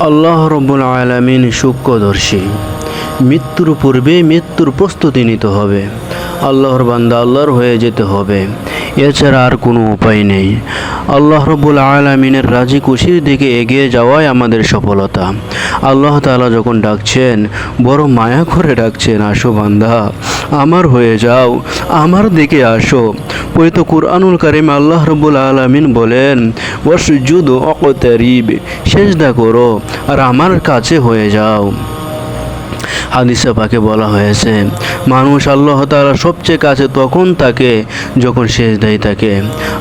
আল্লাহ রব্বুল আলামিন সূক্ষ্মদর্শী। মৃত্যুর পূর্বে মৃত্যুর প্রস্তুতি নিতে হবে। আল্লাহর বান্দা আল্লাহর হয়ে যেতে হবে। এছাড়া আর কোনো উপায় নেই। আল্লাহ রব্বুল আলমিনের রাজি খুশির দিকে এগিয়ে যাওয়াই আমাদের সফলতা। আল্লাহ তাআলা যখন ডাকছেন, বড় মায়া করে ডাকছেন, আসো বান্দা, আমার হয়ে যাও, আমার দিকে আসো। পবিত্র কুরআনুল কারিম আল্লাহ রব্বুল আলমিন বলেন, ওয়াসজুদ অকতারিব সেজদা করো আর আমার কাছে হয়ে যাও। হাদিসে পাকে বলা হয়েছে, মানুষ আল্লাহ তাআলা সবচেয়ে কাছে তখন তাকে যখন শেষ দেয় তাকে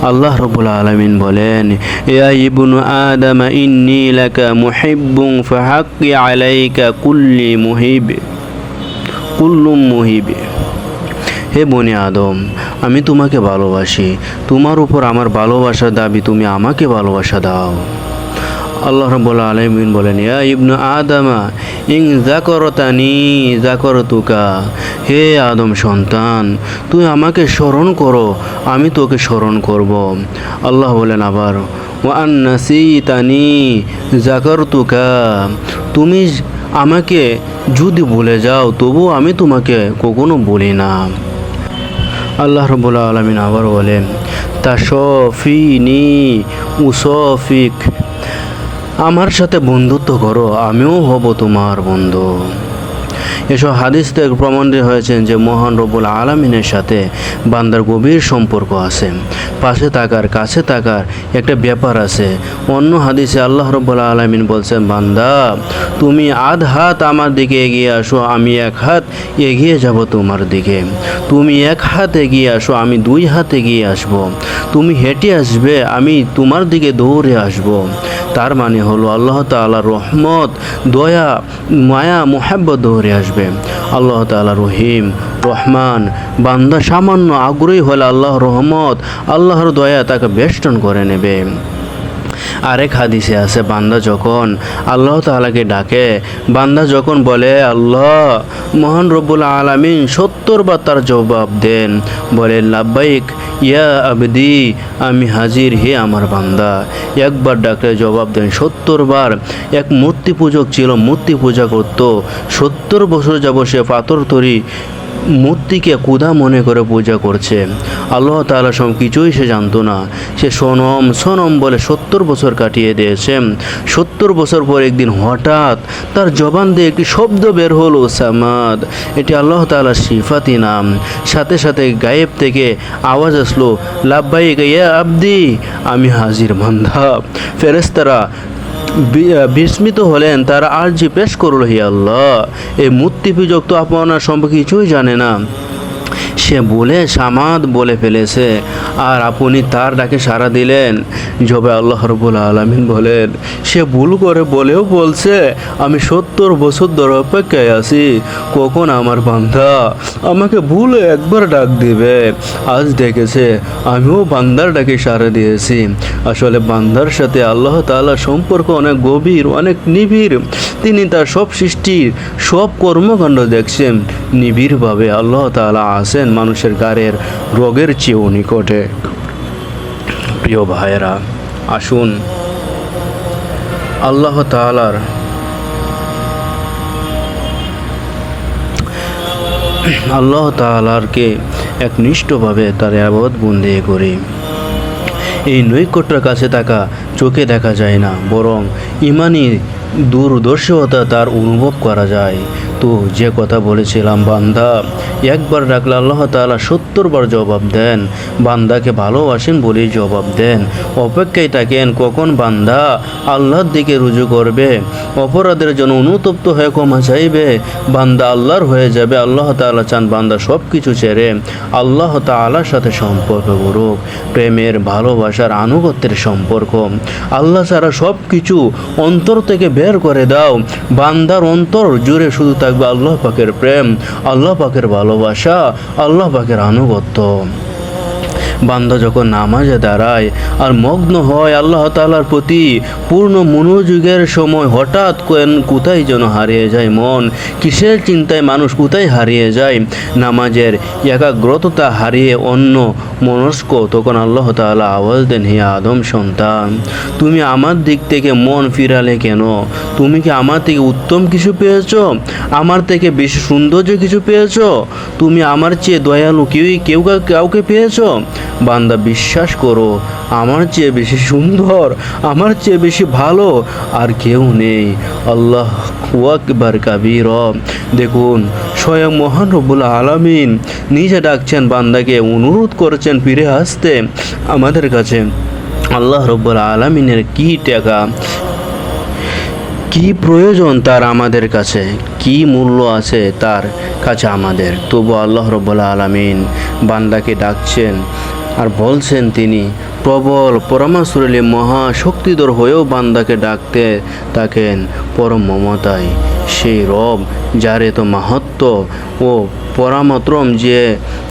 আল্লাহ রবুল আলমিন বলেন ইয়া ইবনু আদম, ইন্নি লাকা মুহিব্বুন ফাহাক্কি আলাইকা কুল্লি মুহিব। কুল্লুম মুহিব। হে বনি আদম, আমি তোমাকে ভালোবাসি। তোমার উপর আমার ভালোবাসা দাবি তুমি আমাকে ভালোবাসা দাও। আল্লাহ রব্বুল আলমিন বলেন, ইয়া ইবনু আদামা ইং জাকরতানি জাকরতুকা হে আদম সন্তান, তুই আমাকে স্মরণ করো, আমি তোকে স্মরণ করব। আল্লাহ বলেন আবার ওয়ান নাসিতানি জাকরতুকা তুমি আমাকে যদি ভুলে যাও, তবু আমি তোমাকে কখনো বলি না। আল্লাহ রবুল্লা আলমিন আবার বলেন তাসফিনি উসফিক আমার সাথে বন্ধুত্ব করো আমিও হব তোমার বন্ধু। এসব হাদিস থেকে প্রমাণিত হয়েছেন যে মহান রবুল আলমিনের সাথে বান্দার গভীর সম্পর্ক আছে। পাশে থাকার, কাছে থাকার একটা ব্যাপার আছে। অন্য হাদিসে আল্লাহ রব্বুল আলমিন বলছেন, বান্দা, তুমি আধ হাত আমার দিকে এগিয়ে আসো, আমি এক হাত এগিয়ে যাব তোমার দিকে। তুমি এক হাত এগিয়ে আসো, আমি দুই হাত এগিয়ে আসব। তুমি হেঁটে আসবে, আমি তোমার দিকে দৌড়ে আসব। তার মানে হলো আল্লাহ তাআলা রহমত, দয়া, মায়া, মোহাব্বত দৌড়ে আসবে। আল্লাহ তালা রহিম, রহমান। বান্দা সামান্য আগ্রহী হলে আল্লাহর রহমত, আল্লাহর দয়া তাকে বেষ্টন করে নেবে। আরেক হাদিসে আছে, বান্দা যখন আল্লাহ তাআলাকে ডাকে, বান্দা যখন বলে, আল্লাহ, মহান রব্বুল আলামিন সত্তর বার তার জবাব দেন। বলে, লাব্বাইক, ইয়া আবদি, আমি হাজির হে আমার বান্দা। একবার ডাকলে জবাব দেন, সত্তর বার। এক মূর্তি পূজক ছিল মূর্তি পূজা করত। সত্তর বছর যাব সে পাথর তরি মূর্তিকে কুদা মনে করে পূজা করছে। আল্লাহ তাআলা সব কিছুই সে জানতো না। সে সোনম সোনম বলে সত্তর বছর কাটিয়ে দিয়েছে। সত্তর বছর পর একদিন হঠাৎ তার জবান দিয়ে একটি শব্দ বের হলো, সামাদ। এটি আল্লাহ তাআলার সিফাতি নাম। সাথে সাথে গায়েব থেকে আওয়াজ আসলো, লাভবাহিক, ইয়া আব্দি, আমি হাজির বান্ধা ফেরেস্তারা বিস্মিত হলেন, তারা আর্জি পেশ করল, হি এই মূর্তি পূজক তো আপনার সম্পর্কে কিছুই জানে না। সে বলে, সামাদ বলে ফেলেছে, আর আপনি তার ডাকে সাড়া দিলেন। জবে আল্লাহ রবুল আলমিন বলেন, সে ভুল করে বলেও বলছে, আমি সত্তর বছর ধরে অপেক্ষায় আছি, কখন আমার বান্ধা আমাকে ভুল একবার ডাক দিবে? আজ ডেকেছে, আমিও বান্দার ডাকে সাড়া দিয়েছি। আসলে বান্দার সাথে আল্লাহ তাআলার সম্পর্ক অনেক গভীর, অনেক নিবিড়। তিনি তার সব সৃষ্টির সব কর্মকাণ্ড দেখছেন। নিবিড়ভাবে আল্লাহ তাআলা আছেন মানুষের গাড়ের রোগের চেয়েও নিকটে। প্রিয় ভাইয়েরা, আসুন, আল্লাহ তাআলার আল্লাহ তাআলারকে একনিষ্ঠভাবে তার আবাদ বন্দি করি। এই নৈকট্যের কাছে থাকা চোখে দেখা যায় না, বরং ইমানি দূরদর্শিতা তার অনুভব করা যায়। তো যে কথা বলেছিলাম, বান্দা, একবার ডাকলে আল্লাহ তাআলা সত্তর বার জবাব দেন। বান্দাকে ভালোবাসেন বলেই জবাব দেন। অপেক্ষায় থাকেন, কখন বান্দা আল্লাহর দিকে রুজু করবে? অপরাধের জন্য অনুতপ্ত হয়ে ক্ষমা চাইবে? বান্দা আল্লাহর হয়ে যাবে, আল্লাহ তাআলা চান বান্দা সব কিছু ছেড়ে আল্লাহ তাআলার সাথে সম্পর্ক করুক। প্রেমের, ভালোবাসার, আনুগত্যের সম্পর্ক। আল্লাহ ছাড়া সব কিছু অন্তর থেকে বের করে দাও। বান্দার অন্তর জুড়ে শুধু থাকবে আল্লাহ পাকের প্রেম আল্লাহ পাকের ভালোবাসা আল্লাহ পাকের আনুগত্য। বান্দা যখন নামাজে দাঁড়ায় আর মগ্ন হয় আল্লাহ তাআলার প্রতি, পূর্ণ মনোযোগের সময় হঠাৎ কোথায় যেন হারিয়ে যায় মন? কিসের চিন্তায় মানুষ কোথায় হারিয়ে যায়? নামাজের একাগ্রতা হারিয়ে অন্য মনস্ক তখন আল্লাহ তাআলা আওয়াজ দেন, হে আদম সন্তান, তুমি আমার দিক থেকে মন ফিরালে কেন? তুমি কি আমার থেকে উত্তম কিছু পেয়েছ? আমার থেকে বেশি সৌন্দর্য কিছু পেয়েছ? তুমি আমার চেয়ে দয়ালু কেউই, কেউ কাউকে পেয়েছ? বান্দা বিশ্বাস করো, আমার চেয়ে বেশি সুন্দর, আমার চেয়ে বেশি ভালো আর কেউ নেই। আল্লাহ আকবার কাবির। দেখুন, স্বয়ং মহান আলামিন নিজে ডাকছেন বান্দাকে, অনুরোধ করছেন ফিরে আসতে আমাদের কাছে। আল্লাহ রব্বুল আলমিনের কি টাকা, কি প্রয়োজন তার আমাদের কাছে, কি মূল্য আছে তার কাছে আমাদের। তবু আল্লাহ রব্বুল আলমিন বান্দাকে ডাকছেন আর বলছেন তিনি, প্রবল পরমাসুরলী মহা শক্তিধর হয়েও বান্দাকে ডাকতে থাকেন পরম মমতায়। সেই রব, যার তো মাহাত্ম ও পরামাত্রম যে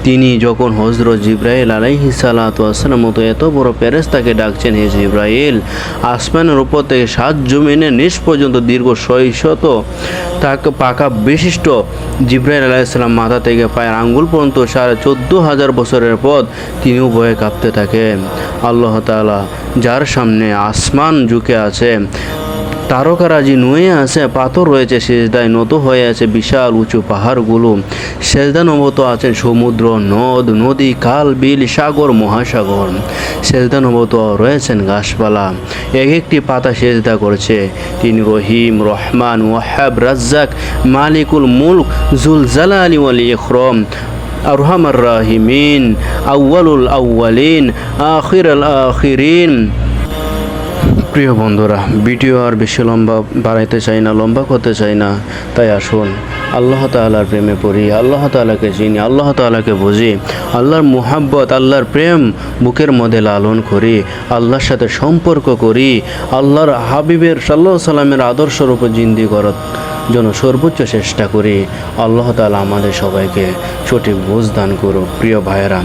তিনি যখন হজরত জিব্রাইল আলাইহি সালাতাম মতো এত বড় প্যারেস্তাকে ডাকছেন, হে জিব্রাইল, আসমানের উপর থেকে সাত জমিনের নিচ পর্যন্ত দীর্ঘ ছয় শত তাকে পাকা বিশিষ্ট জিব্রাইল আলাইসাল্লাম মাথা থেকে পায়ের আঙ্গুল পর্যন্ত সাড়ে চোদ্দ হাজার বছরের পথ তিনিও ভয়ে কাঁপতে থাকেন। আল্লাহ তাআলা যার সামনে আসমান ঝুঁকে আছে তারকারাজি নুয়ে আছে, পাথর রয়েছে, সেজদায় নত হয়ে আছে বিশাল উঁচু পাহাড়গুলো। সেজদা নবত আছেন সমুদ্র, নদ, নদী, খাল, বিল, সাগর, মহাসাগর। সেজদা নবত রয়েছেন গাছপালা। এক একটি পাতা সেজদা করছে। তিনি রহিম, রহমান, ওয়াহাব, রাজ্জাক, মালিকুল মুলক জুল জালালি ওয়াল ইকরম, আরহামার রাহিমিন, আউয়ালুল আউয়ালিন আখির আখিরিন। প্রিয় বন্ধুরা, ভিডিও আর বেশি লম্বা বাড়াইতে চাই না, লম্বা করতে চাই না। তাই আসুন, আল্লাহ তাআলার প্রেমে পড়ি, আল্লাহ তাআলাকে চিনি, আল্লাহ তাআলাকে বুঝি, আল্লাহর মুহাব্বত, আল্লাহর প্রেম বুকের মধ্যে লালন করি, আল্লাহর সাথে সম্পর্ক করি, আল্লাহর হাবিবের সাল্লাহ সাল্লামের আদর্শের উপর জিন্দি করার জন্য সর্বোচ্চ চেষ্টা করি। আল্লাহ তাআলা আমাদের সবাইকে সঠিক বুঝ দান করুক। প্রিয় ভাইয়েরা,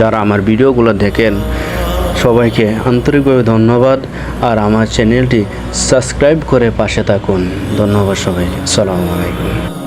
যারা আমার ভিডিওগুলো দেখেন সবাইকে আন্তরিকভাবে ধন্যবাদ আর আমার চ্যানেলটি সাবস্ক্রাইব করে পাশে থাকুন। ধন্যবাদ সবাইকে। সালামু আলাইকুম।